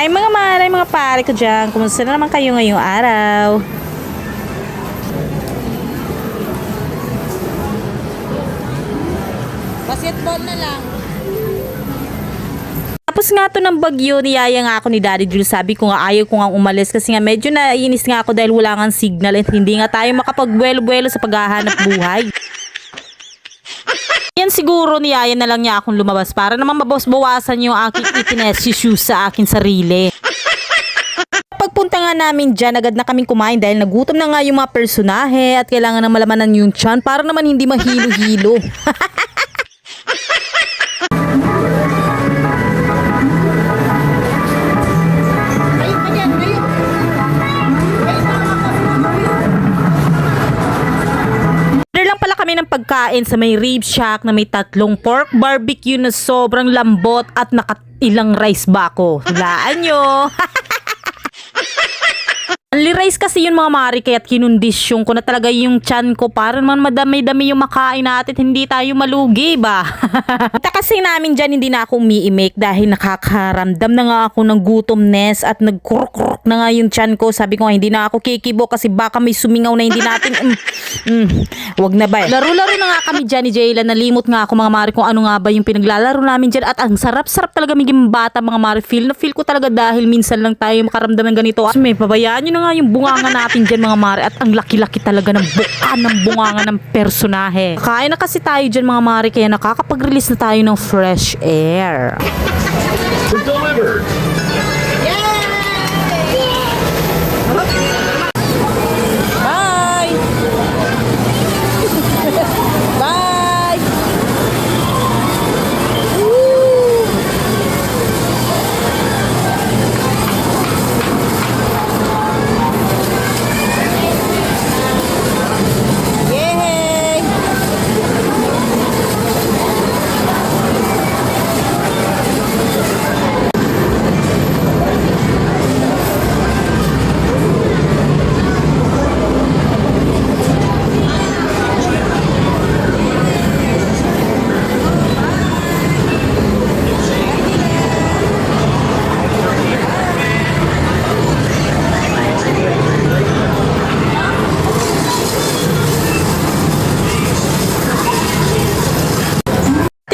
Hi mga maray, mga pare ko dyan. Kumusta na naman kayo ngayong araw? Basketball na lang. Tapos nga to ng bagyo, niyaya nga ako ni Daddy Jules. Sabi ko nga ayaw ko nga umalis kasi nga medyo naiinis nga ako dahil wala nga signal at hindi nga tayo makapagbuelo-buelo sa paghahanap buhay. Yan siguro niyaya na lang niya akong lumabas para naman mabawas-bawasan yung aking itinesi shoes sa akin sarili. Pagpunta nga namin dyan, agad na kaming kumain dahil nagutom na nga yung mga personahe at kailangan na malamanan yung chan para naman hindi mahilo-hilo. pagkain sa may rib shack na may tatlong pork barbecue na sobrang lambot at nakailang rice ba ako. Hulaan nyo. Rice kasi yun mga mari kaya't kinundisyon ko na talaga yung chan ko para naman madami-dami yung makain natin hindi tayo malugi ba? Kita kasi namin dyan hindi na ako umiimik dahil nakakaramdam na nga ako ng gutomness at nagkuruk na nga yung chan ko. Sabi ko nga hindi na ako kikibo kasi baka may sumingaw na hindi natin. Mm, mm, wag na ba? Laro-laro na nga kami dyan ni Jayla. Nalimot nga ako mga mari kung ano nga ba yung pinaglalaro namin dyan at ang sarap-sarap talaga maging bata mga mari. Feel na feel ko talaga dahil minsan lang tayo makaramdam ng ganito. At may pabayaan nyo na nga yung bunganga natin dyan mga mari at ang laki-laki talaga ng buka ng bunganga ng personahe. Kain na kasi tayo dyan mga mari kaya nakakapag-release na tayo ng fresh air. delivered.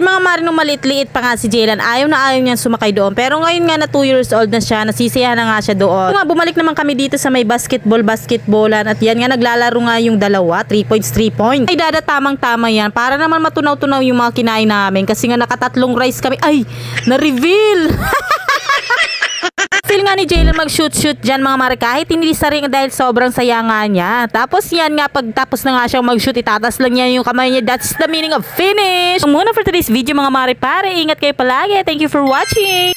Mga mari nung maliit-liit pa nga si Jalen, ayaw na ayaw niyang sumakay doon. Pero ngayon nga na 2 years old na siya, nasisiyahan na nga siya doon. Nga, bumalik naman kami dito sa may basketball, basketballan. At yan nga, naglalaro nga yung dalawa, 3 points, 3 points. Ay, dada, tamang-tama yan. Para naman matunaw-tunaw yung mga kinain namin. Kasi nga nakatatlong rice kami. Ay, na-reveal! Feel nga ni Jalen mag-shoot-shoot dyan mga mare kahit hindi sa ring dahil sobrang saya nga niya. Tapos yan nga pagtapos na nga siyang mag-shoot itatas lang niya yung kamay niya. That's the meaning of finish. Muna for today's video mga mare pare. Ingat kayo palagi. Thank you for watching.